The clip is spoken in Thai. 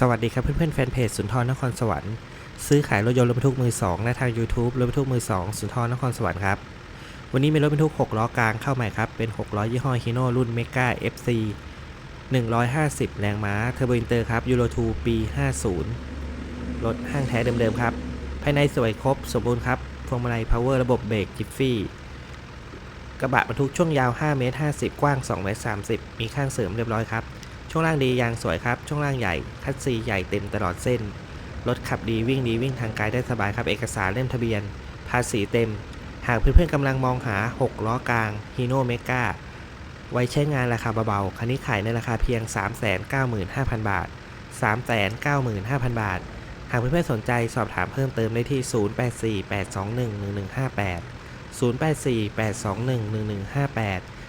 สวัสดีครับเพื่อนๆแฟนเพจสุนทรนครสวรรค์ซื้อขายรถยนต์รถบรรทุกมือ 2 และทาง YouTube รถบรรทุกมือ 2 สุนทรนครสวรรค์ครับ วันนี้มีรถบรรทุก 6 ล้อกลางเข้าใหม่ครับ เป็น 6 ล้อยี่ห้อฮิโน่รุ่นเมกา FC 150 แรงม้าเทอร์โบอินเตอร์ครับยูโร2ปี 50 รถห้างแท้เดิมๆครับ ภายในสวยครบสมบูรณ์ครับพวงมาลัยพาวเวอร์ระบบเบรกจิฟฟี่กระบะบรรทุกช่วงยาว5เมตร50 กว้าง2เมตร30 มีข้างเสริมเรียบร้อยครับ ช่วงล่างดียางสวยครับ ช่วงล่างใหญ่ คัดซีใหญ่เต็มตลอดเส้น รถขับดีวิ่งดีวิ่งทางไกลได้สบายครับ เอกสารเล่มทะเบียน ภาษีเต็ม หากเพื่อนๆกำลังมองหา 6 ล้อกลางฮีโน่เมกาไว้ใช้งานราคาเบาๆ คันนี้ขายในราคาเพียง 395,000 บาท 395,000 บาท หากเพื่อนๆสนใจสอบถามเพิ่มเติมได้ที่ 0848211158 0848211158